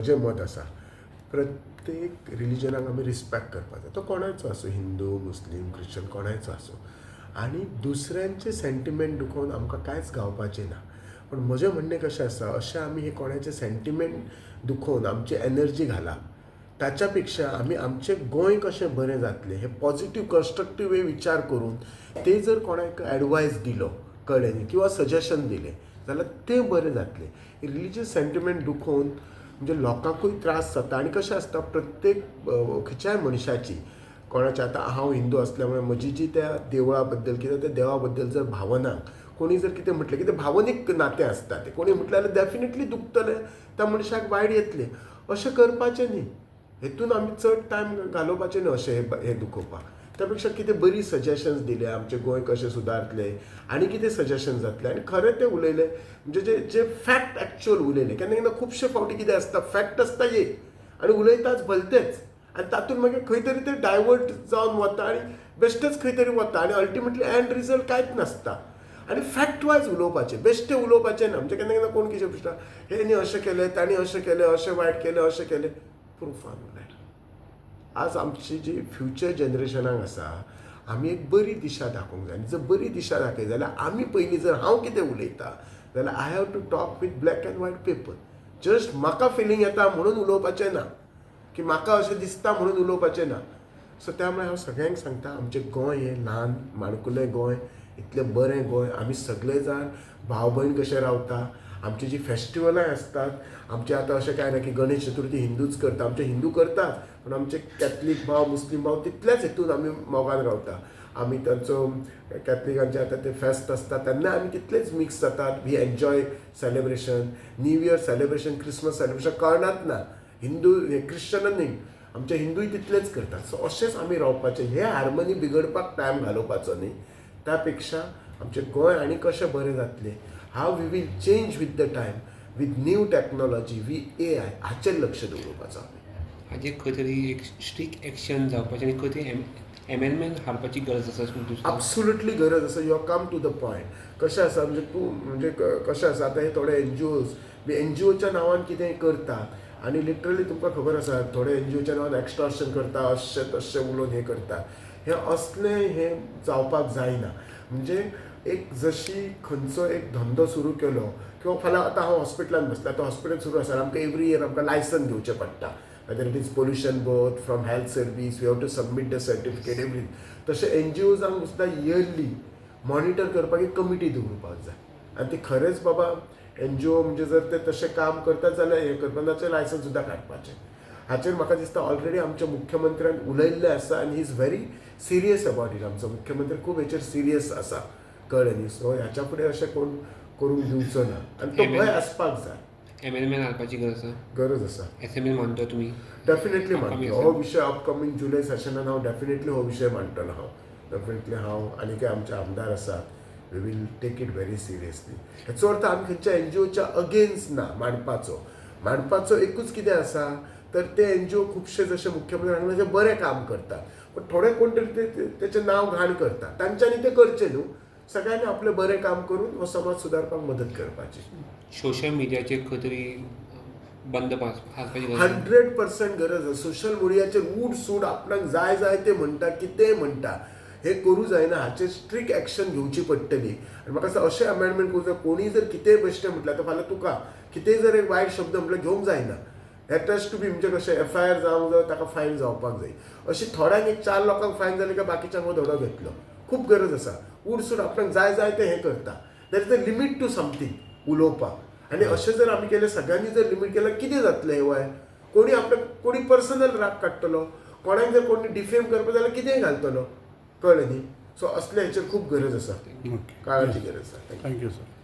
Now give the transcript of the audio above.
म्हजें मत आसा प्रत्येक रिलिजनाक आमी रिस्पेक्ट करपाक तो कोणाचो आसूं हिंदू मुस्लीम क्रिश्चन कोणाचो आसूं आनी दुसऱ्यांचे सेंटिमेंट दुखोवन आमकां कांयच गावपाचें ना. पूण म्हजें म्हणणें कशें आसा अशें आमी हे कोणाचे सेंटिमेंट दुखोवन आमची एनर्जी घालप. ताच्या पेक्षा आमी आमचें गोंय कशें बरें जातलें हे पॉजिटीव कन्स्ट्रक्टीव वे विचार करून ते जर कोणाक एडवायस दिलो कळ्ळें न्ही किंवा सजेशन दिलें जाल्यार तें बरें जातलें. रिलीजियस सेंटिमेंट दुखोवन म्हणजे लोकांकूय त्रास जाता. आनी कशें आसता प्रत्येक खंयच्याय मनशाची कोणाच्या आतां हांव हिंदू असल्यामुळे म्हजी जी त्या देवळा बद्दल किंवा त्या देवा बद्दल जर भावना कोणी जर कितें म्हटलें कितें भावनीक नातें आसता तें कोणी म्हटलें जाल्यार डेफिनेटली दुखतलें त्या मनशाक वायट येतलें. अशें करपाचें न्ही. हेतून आमी चड टायम घालोवपाचें न्ही अशें हें दुखोवपाक. त्या पेक्षा कितें बरी सजेशन्स दिले आमचें गोंय कशें सुदारतलें आनी कितें सजेशन जातलें आनी खरें तें उलयलें. म्हणजे जे जे फॅक्ट एक्च्युअल उलयलें. केन्ना केन्ना खुबशे फावटी कितें आसता फॅक्ट आसता एक आनी उलयताच भलतेच आनी तातूंत मागीर खंय तरी तें डायवर्ट जावन वता आनी बेश्टेच खंय तरी वता. आनी अल्टिमेटली एंड रिजल्ट कांयच नासता. आनी फॅक्ट वायज उलोवपाचें बेश्टें उलोवपाचें ना. म्हणजे केन्ना केन्ना कोण कितें पुष्टा हेणी अशें केलें ताणी अशें केलें अशें वायट केलें अशें केलें. प्रुफान उलयलें आज आमची जी फ्युचर जनरेशनाक आसा आमी एक बरी दिशा दाखोवंक जाय आनी जर बरी दिशा दाखय जाल्यार आमी पयलीं जर हांव कितें उलयतां जाल्यार I have to talk with black and white paper just म्हाका फिलींग येता म्हणून उलोवपाचें ना. की म्हाका अशें दिसता म्हणून उलोवपाचें ना. सो त्यामुळे हांव सगळ्यांक सांगता आमचें गोंय हें ल्हान माणकुलें गोंय इतलें बरें गोंय आमी सगळे जाण भाव भयण कशे रावता? आमची जी फेस्टिवलां आसतात आमचे आतां अशें कांय ना की गणेश चतुर्थी हिंदूच करता आमचे हिंदू करतात पूण आमचे कॅथलीक भाव मुस्लीम भाव तितल्याच हेतून आमी मोगान रावता. आमी तांचो कॅथलिकांचे आतां ते फेस्त आसता तेन्ना आमी तितलेच मिक्स जातात. We enjoy celebration new year celebration Christmas celebration कळनात ना. हिंदू हे क्रिश्चन न्ही. आमचे हिंदूय तितलेच करतात. सो अशेंच आमी रावपाचें. हे हार्मनी बिगडपाक टायम घालोवपाचो न्ही. त्या पेक्षा आमचें गोंय आनी कशें बरें जातलें? How we will change with the time with new technology we A I हाचेर लक्ष दवरपाचो हाजेर खंय तरी एक स्ट्रिक्ट एक्शन जावपाचें आनी खंय तरी एमेंडमेंट हाडपाची गरज आसा एब्सुल्युटली गरज आसा you come to the point कशें आसा? म्हणजे तूं म्हणजे कशें आसा? आतां हे थोडे एन जी ओज बी एन जी ओच्या नांवान कितें करतात? आनी लिटरली तुमकां खबर आसा थोडे एन जी ओच्या नांवान एक्स्टॉर्शन करता अशें तशें उलोवन हे करता हे असले हे जावपाक जायना. म्हणजे एक जशी खंयचो एक धंदो सुरू केलो किंवा फाल्यां आतां हांव हॉस्पिटलान बसता तो हॉस्पिटल सुरू आसा आमकां एवरी इयर आमकां लायसन घेवचें पडटा. Whether it is pollution both from health service we have to submit the certificate every तशें एन जी ओजांक सुद्दां इयरली मॉनिटर करपाक एक कमिटी दवरपाक जाय. आनी ती खरेंच बाबा एन जी ओ म्हणजे जर ते तशें काम करतात जाल्यार हें करपाक ताचें लायसन सुद्दां काडपाचें. हाचेर म्हाका दिसता ऑलरेडी आमच्या मुख्यमंत्र्यान उलयल्लें आसा आनी he is very serious about it आमचो मुख्यमंत्री खूब हेचेर सिरियस आसा कळ्ळें न्ही सो ह्याच्या फुडें अशें कोण करूंक दिवचो ना आनी तो भंय आसपाक जाय एमेंडमेंट हाडपाची गरज आसा गरज आसा एस एम मानता तुमी डेफिनेटली मानतो. हो विशय अपकमींग जुलय सेशनान हांव डेफिनेटली हो विशय मांडटलो हांव डेफिनेटली हांव आनी काय आमचे आमदार आसात we will take it very seriously हेचो अर्थ आमी खंयच्या एन जी ओच्या अगेन्स्ट ना मांडपाचो मांडपाचो एकूच कितें आसा तर ते एन जी ओ खुबशे जशे मुख्यमंत्री सांगले तशें बरें काम करतात. पण थोडे कोण तरी ते- ते- तेचें नांव घाण करतात. तांच्यांनी ते करचें न्हू. सगळ्यांनी आपलें बरें काम करून हो समाज सुदारपाक मदत करपाची. सोशल मिडियाचेर खंय तरी बंद. हंड्रेड पर्सेंट गरज आसा सोशल मिडियाचेर उड सूड आपणाक जाय जाय ते म्हणटा कितेंय म्हणटा हे करूं जायना हाचेर स्ट्रिक्ट एक्शन घेवची पडटली. आनी म्हाका दिसता अशें अमेंडमेंट करूं जाय. कोणी जर कितेंय बेश्टें म्हटल्यार तर फाल्यां तुका कितेंय जर एक वायट शब्द म्हटल्यार घेवंक जायना. हॅज टू बी म्हणजे कशें एफ आय आर जावंक जाय ताका फायन जावपाक जाय अशी थोड्यांक एक चार लोकांक फायन जाली काय बाकीच्यांक हो धडो घेतलो. खूब गरज आसा उड सूड आपणाक जाय जाय ते हें करता. That is the limit to something उलोवपाक. आनी अशें जर आमी केलें सगळ्यांनी जर लिमीट केल्यार कितें जातलें हे वय? कोणी आपले कोणी पर्सनल राग काडटलो कोणाक जर कोणी डिफेम करपाक जाल्यार कितेंय घालतलो? कळ्ळें न्ही. सो असले हेचेर खूप गरज आसा काळाची गरज आसा थँक्यू सर